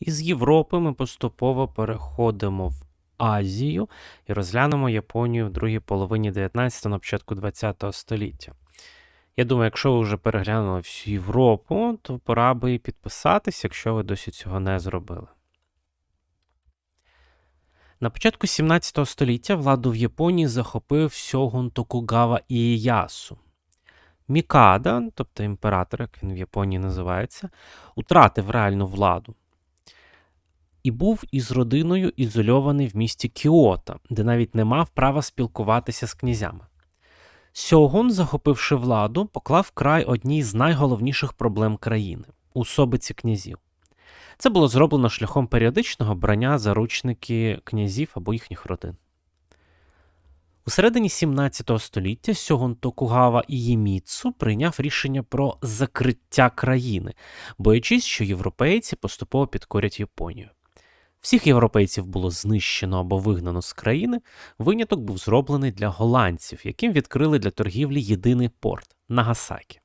Із Європи ми поступово переходимо в Азію і розглянемо Японію в другій половині 19 на початку 20 століття. Я думаю, якщо ви вже переглянули всю Європу, то пора би і підписатись, якщо ви досі цього не зробили. На початку 17 століття владу в Японії захопив сьогун Токугава Ієясу. Мікада, тобто імператор, як він в Японії називається, утратив реальну владу і був із родиною ізольований в місті Кіото, де навіть не мав права спілкуватися з князями. Сьогун, захопивши владу, поклав край одній з найголовніших проблем країни особиці князів. Це було зроблено шляхом періодичного брання заручники князів або їхніх родин. У середині 17 століття Сьогун Токугава Ієміцу прийняв рішення про закриття країни, боячись, що європейці поступово підкорять Японію. Всіх європейців було знищено або вигнано з країни. Виняток був зроблений для голландців, яким відкрили для торгівлі єдиний порт Нагасакі.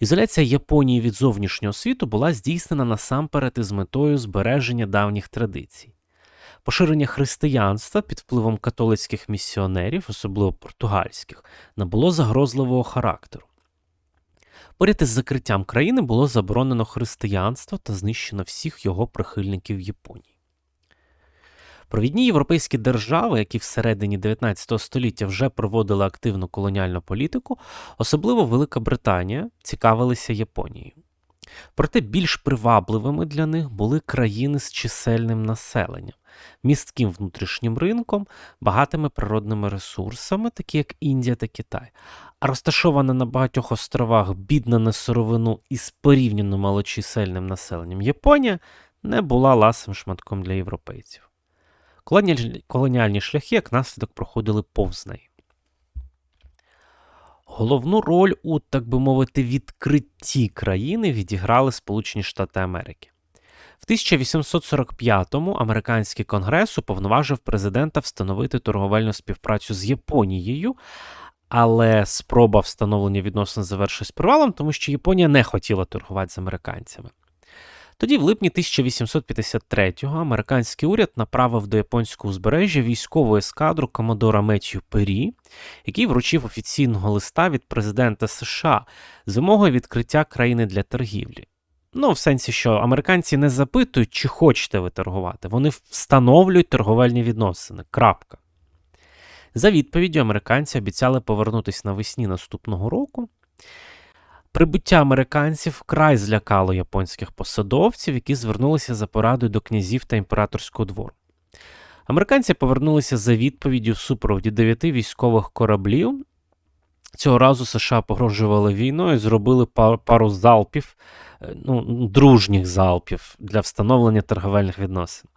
Ізоляція Японії від зовнішнього світу була здійснена насамперед із метою збереження давніх традицій. Поширення християнства під впливом католицьких місіонерів, особливо португальських, набуло загрозливого характеру. Поряд із закриттям країни було заборонено християнство та знищено всіх його прихильників Японії. Провідні європейські держави, які всередині 19 століття вже проводили активну колоніальну політику, особливо Велика Британія, цікавилися Японією. Проте більш привабливими для них були країни з чисельним населенням, містким внутрішнім ринком, багатими природними ресурсами, такі як Індія та Китай, а розташована на багатьох островах бідна на сировину із порівняно малочисельним населенням Японія не була ласим шматком для європейців. Колоніальні шляхи, як наслідок, проходили повз неї. Головну роль у, так би мовити, відкритті країни відіграли Сполучені Штати Америки. В 1845-му американський конгрес уповноважив президента встановити торговельну співпрацю з Японією, але спроба встановлення відносин завершилась провалом, тому що Японія не хотіла торгувати з американцями. Тоді, в липні 1853-го, американський уряд направив до японського узбережжя військову ескадру комодора Меттью Пері, який вручив офіційного листа від президента США з вимогою відкриття країни для торгівлі. Ну, в сенсі, що американці не запитують, чи хочете ви торгувати, вони встановлюють торговельні відносини. Крапка. За відповіддю, американці обіцяли повернутися навесні наступного року. Прибуття американців вкрай злякало японських посадовців, які звернулися за порадою до князів та імператорського двору. Американці повернулися за відповіддю в супроводі дев'яти військових кораблів. Цього разу США погрожували війною і зробили пару залпів, е, ну, дружніх залпів для встановлення торговельних відносин.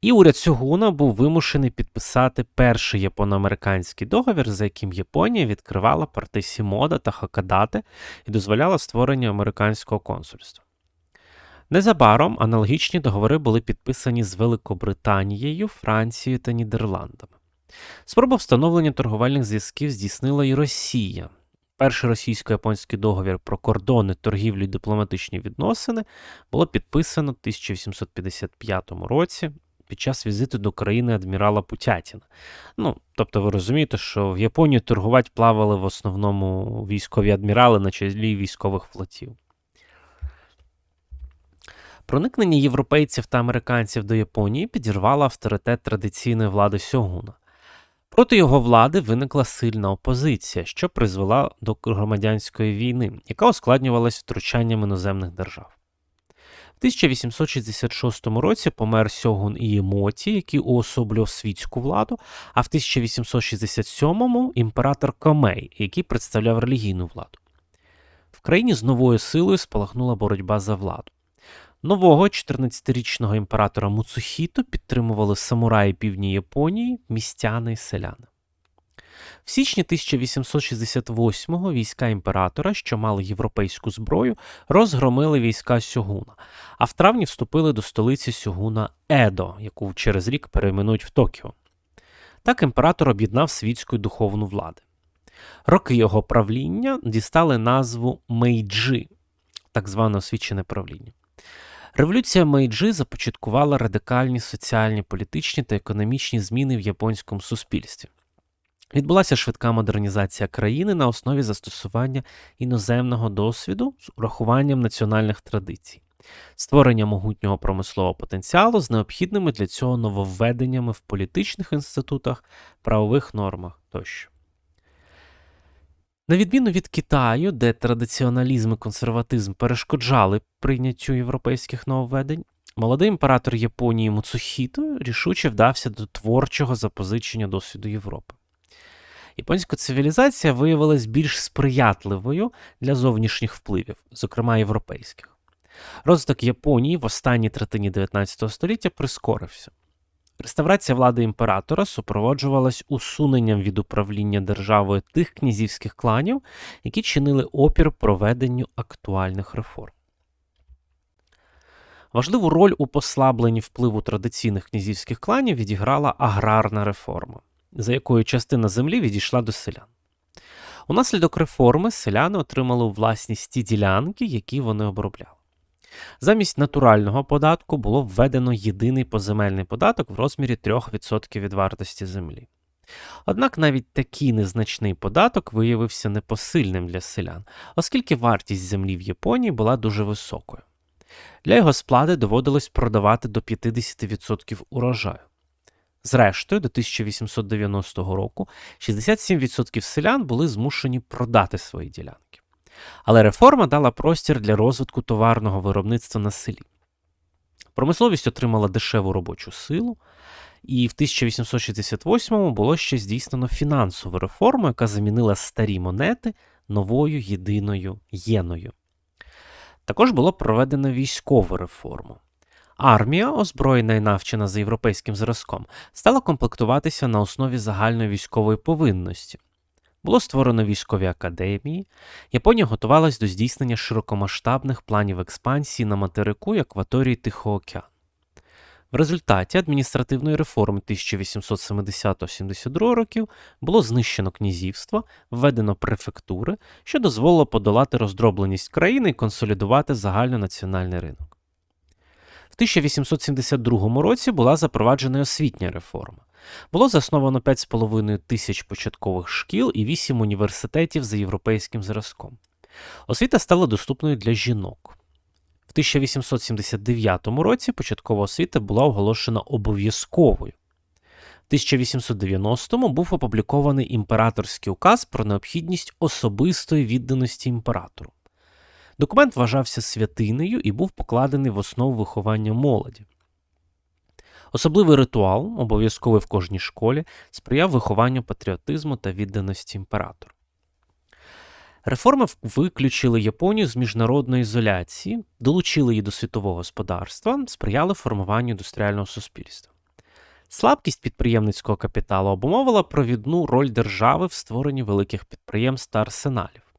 І уряд Сюгуна був вимушений підписати перший японо-американський договір, за яким Японія відкривала порти Сімода та Хакадати і дозволяла створення американського консульства. Незабаром аналогічні договори були підписані з Великобританією, Францією та Нідерландами. Спробу встановлення торговельних зв'язків здійснила і Росія. Перший російсько-японський договір про кордони, торгівлю і дипломатичні відносини було підписано в 1855 році під час візиту до країни адмірала Путятіна. Ну, тобто, ви розумієте, що в Японію торгувати плавали в основному військові адмірали на чолі військових флотів. Проникнення європейців та американців до Японії підірвало авторитет традиційної влади Сьогуна. Проти його влади виникла сильна опозиція, що призвела до громадянської війни, яка ускладнювалася втручанням іноземних держав. 1866 році помер Сьогун Іємоті, який уособлював світську владу, а в 1867-му імператор Комей, який представляв релігійну владу. В країні з новою силою спалахнула боротьба за владу. Нового 14-річного імператора Муцухіто підтримували самураї півдні Японії, містяни і селяни. В січні 1868-го війська імператора, що мали європейську зброю, розгромили війська Сьогуна, а в травні вступили до столиці Сьогуна Едо, яку через рік перейменують в Токіо. Так імператор об'єднав світську і духовну влади. Роки його правління дістали назву Мейджи, так зване освічене правління. Революція Мейджи започаткувала радикальні соціальні, політичні та економічні зміни в японському суспільстві. Відбулася швидка модернізація країни на основі застосування іноземного досвіду з урахуванням національних традицій, створення могутнього промислового потенціалу з необхідними для цього нововведеннями в політичних інститутах, правових нормах тощо. На відміну від Китаю, де традиціоналізм і консерватизм перешкоджали прийняттю європейських нововведень, молодий імператор Японії Муцухіто рішуче вдався до творчого запозичення досвіду Європи. Японська цивілізація виявилась більш сприятливою для зовнішніх впливів, зокрема європейських. Розвиток Японії в останній третині 19 століття прискорився. Реставрація влади імператора супроводжувалась усуненням від управління державою тих князівських кланів, які чинили опір проведенню актуальних реформ. Важливу роль у послабленні впливу традиційних князівських кланів відіграла аграрна реформа, за якою частина землі відійшла до селян. Унаслідок реформи селяни отримали у власність ті ділянки, які вони обробляли. Замість натурального податку було введено єдиний поземельний податок в розмірі 3% від вартості землі. Однак навіть такий незначний податок виявився непосильним для селян, оскільки вартість землі в Японії була дуже високою. Для його сплати доводилось продавати до 50% урожаю. Зрештою, до 1890 року 67% селян були змушені продати свої ділянки. Але реформа дала простір для розвитку товарного виробництва на селі. Промисловість отримала дешеву робочу силу, і в 1868-му було ще здійснено фінансову реформу, яка замінила старі монети новою єдиною єною. Також було проведено військову реформу. Армія, озброєна і навчена за європейським зразком, стала комплектуватися на основі загальної військової повинності. Було створено військові академії. Японія готувалась до здійснення широкомасштабних планів експансії на материку і акваторії Тихого океану. В результаті адміністративної реформи 1870-72 років було знищено князівство, введено префектури, що дозволило подолати роздробленість країни і консолідувати загальнонаціональний ринок. В 1872 році була запроваджена освітня реформа. Було засновано 5,5 тисяч початкових шкіл і 8 університетів за європейським зразком. Освіта стала доступною для жінок. В 1879 році початкова освіта була оголошена обов'язковою. В 1890-му був опублікований імператорський указ про необхідність особистої відданості імператору. Документ вважався святинею і був покладений в основу виховання молоді. Особливий ритуал, обов'язковий в кожній школі, сприяв вихованню патріотизму та відданості імператору. Реформи виключили Японію з міжнародної ізоляції, долучили її до світового господарства, сприяли формуванню індустріального суспільства. Слабкість підприємницького капіталу обумовила провідну роль держави в створенні великих підприємств та арсеналів.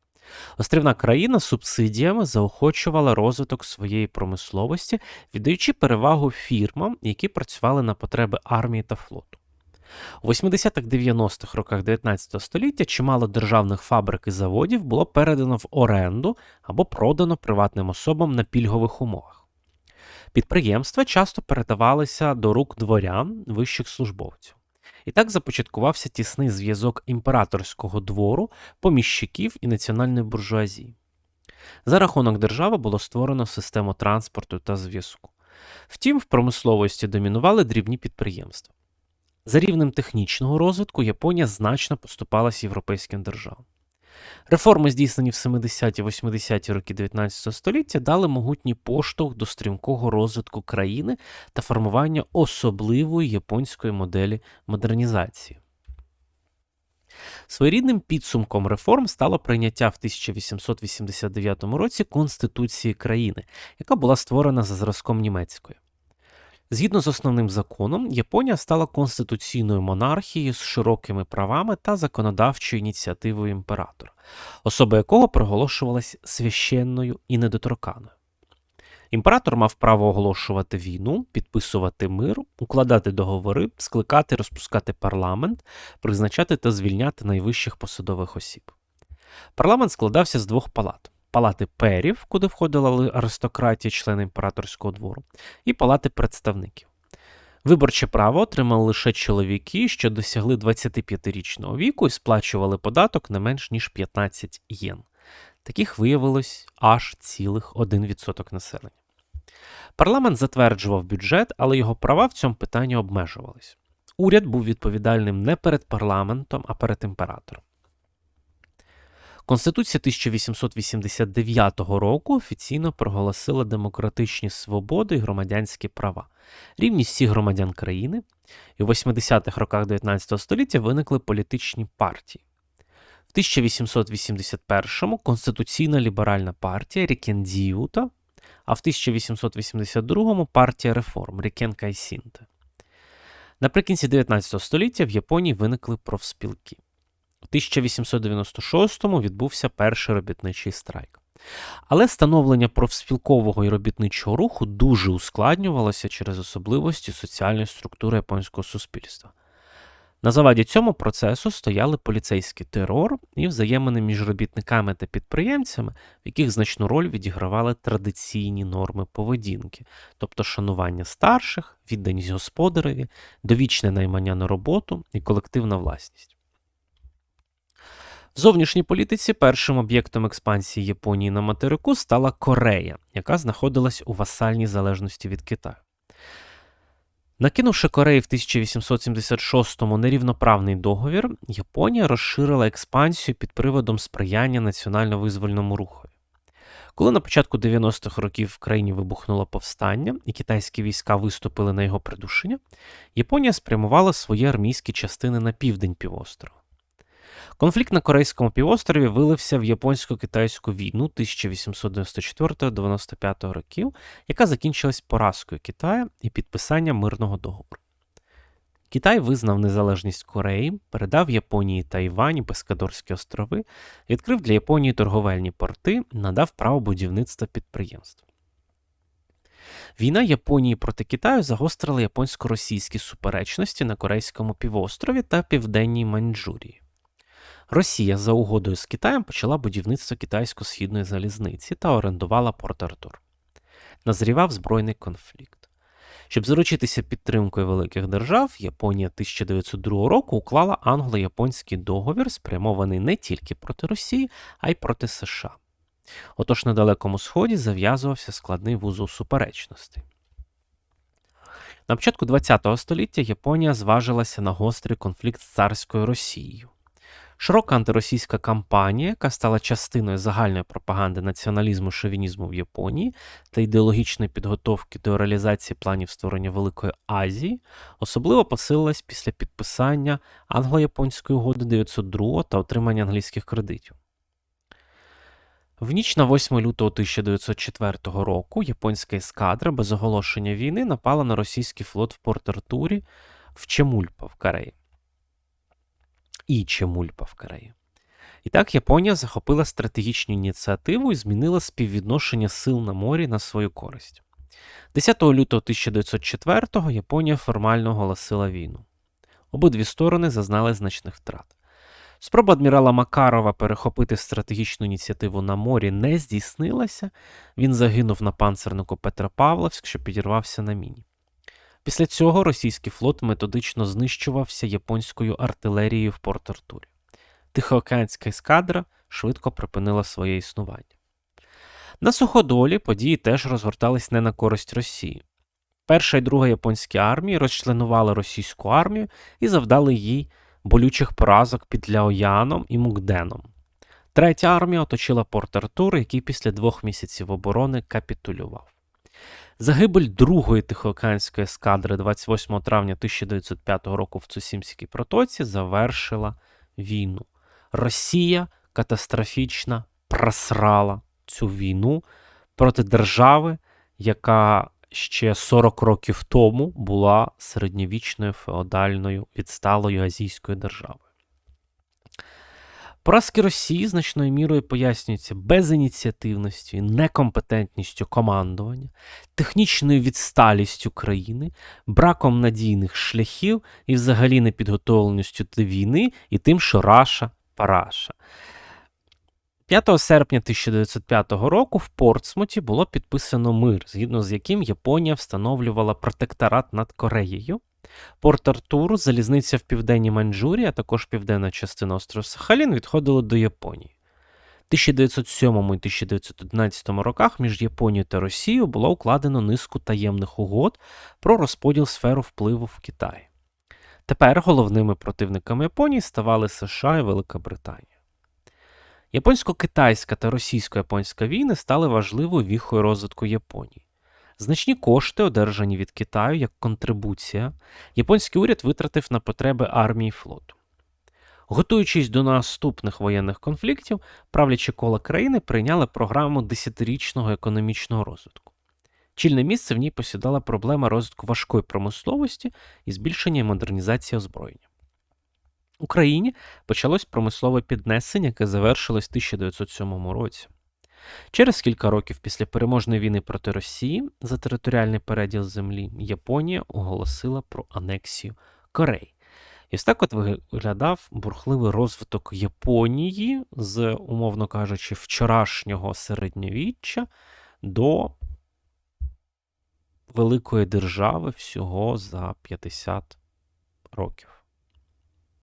Острівна країна субсидіями заохочувала розвиток своєї промисловості, віддаючи перевагу фірмам, які працювали на потреби армії та флоту. У 80-х-90-х роках 19 століття чимало державних фабрик і заводів було передано в оренду або продано приватним особам на пільгових умовах. Підприємства часто передавалися до рук дворян вищих службовців. І так започаткувався тісний зв'язок імператорського двору, поміщиків і національної буржуазії. За рахунок держави було створено систему транспорту та зв'язку. Втім, в промисловості домінували дрібні підприємства. За рівнем технічного розвитку Японія значно поступалась європейським державам. Реформи, здійснені в 70-80-ті роки 19 століття, дали могутній поштовх до стрімкого розвитку країни та формування особливої японської моделі модернізації. Своєрідним підсумком реформ стало прийняття в 1889 році Конституції країни, яка була створена за зразком німецької. Згідно з основним законом, Японія стала конституційною монархією з широкими правами та законодавчою ініціативою імператора, особа якого проголошувалась священною і недоторканою. Імператор мав право оголошувати війну, підписувати мир, укладати договори, скликати, розпускати парламент, призначати та звільняти найвищих посадових осіб. Парламент складався з двох палат палати перів, куди входила аристократія, члени імператорського двору, і палати представників. Виборче право отримали лише чоловіки, що досягли 25-річного віку і сплачували податок не менш ніж 15 єн. Таких виявилось аж цілих 1% населення. Парламент затверджував бюджет, але його права в цьому питанні обмежувались. Уряд був відповідальним не перед парламентом, а перед імператором. Конституція 1889 року офіційно проголосила демократичні свободи і громадянські права, рівність всіх громадян країни, і в 80-х роках 19 століття виникли політичні партії. В 1881-му Конституційна ліберальна партія Рікендіута, а в 1882-му партія реформ Рікенкайсінте. Наприкінці 19 століття в Японії виникли профспілки. У 1896-му відбувся перший робітничий страйк. Але становлення профспілкового і робітничого руху дуже ускладнювалося через особливості соціальної структури японського суспільства. На заваді цьому процесу стояли поліцейський терор і взаємини між робітниками та підприємцями, в яких значну роль відігравали традиційні норми поведінки, тобто шанування старших, відданість господареві, довічне наймання на роботу і колективна власність. В зовнішній політиці першим об'єктом експансії Японії на материку стала Корея, яка знаходилась у васальній залежності від Китаю. Накинувши Кореї в 1876-му нерівноправний договір, Японія розширила експансію під приводом сприяння національно-визвольному руху. Коли на початку 90-х років в країні вибухнуло повстання і китайські війська виступили на його придушення, Японія спрямувала свої армійські частини на південь півострова. Конфлікт на Корейському півострові вилився в японсько-китайську війну 1894-95 років, яка закінчилась поразкою Китаю і підписанням мирного договору. Китай визнав незалежність Кореї, передав Японії Тайвань і Бескадорські острови, відкрив для Японії торговельні порти, надав право будівництва підприємств. Війна Японії проти Китаю загострила японсько-російські суперечності на Корейському півострові та Південній Маньчжурії. Росія за угодою з Китаєм почала будівництво китайсько-східної залізниці та орендувала Порт Артур. Назрівав збройний конфлікт. Щоб заручитися підтримкою великих держав, Японія 1902 року уклала англо-японський договір, спрямований не тільки проти Росії, а й проти США. Отож на Далекому Сході зав'язувався складний вузол суперечностей. На початку ХХ століття Японія зважилася на гострий конфлікт з царською Росією. Широка антиросійська кампанія, яка стала частиною загальної пропаганди націоналізму шовінізму в Японії та ідеологічної підготовки до реалізації планів створення Великої Азії, особливо посилилась після підписання англо-японської угоди 902 та отримання англійських кредитів. В ніч на 8 лютого 1904 року японська ескадра без оголошення війни напала на російський флот в Порт-Артурі в Чемульпа в Кореї і Чемульпа в Кореї. І так Японія захопила стратегічну ініціативу і змінила співвідношення сил на морі на свою користь. 10 лютого 1904-го Японія формально оголосила війну. Обидві сторони зазнали значних втрат. Спроба адмірала Макарова перехопити стратегічну ініціативу на морі не здійснилася. Він загинув на панцернику Петропавловськ, що підірвався на міні. Після цього російський флот методично знищувався японською артилерією в Порт Артурі. Тихоокеанська ескадра швидко припинила своє існування. На суходолі події теж розгортались не на користь Росії. Перша і друга японські армії розчленували російську армію і завдали їй болючих поразок під Ляояном і Мукденом. Третя армія оточила Порт Артур, який після двох місяців оборони капітулював. Загибель другої Тихоокеанської ескадри 28 травня 1905 року в Цусімській протоці завершила війну. Росія катастрофічно просрала цю війну проти держави, яка ще 40 років тому була середньовічною феодальною відсталою азійською державою. Поразки Росії значною мірою пояснюються безініціативністю, некомпетентністю командування, технічною відсталістю країни, браком надійних шляхів і взагалі непідготовленістю до війни і тим, що Раша параша. 5 серпня 1905 року в Портсмуті було підписано мир, згідно з яким Японія встановлювала протекторат над Кореєю. Порт Артуру, залізниця в південній Маньчжурії, а також південна частина острова Сахалін відходили до Японії. В 1907 і 1911 роках між Японією та Росією було укладено низку таємних угод про розподіл сферу впливу в Китаї. Тепер головними противниками Японії ставали США і Велика Британія. Японсько-китайська та російсько-японська війни стали важливою віхою розвитку Японії. Значні кошти, одержані від Китаю як контрибуція, японський уряд витратив на потреби армії флоту. Готуючись до наступних воєнних конфліктів, правлячі кола країни прийняли програму десятирічного економічного розвитку. Чільне місце в ній посідала проблема розвитку важкої промисловості і збільшення модернізації озброєння. Україні почалось промислове піднесення, яке завершилось в 1907 році. Через кілька років після переможної війни проти Росії за територіальний переділ землі Японія оголосила про анексію Кореї. І ось так от виглядав бурхливий розвиток Японії з, умовно кажучи, вчорашнього середньовіччя до великої держави всього за 50 років.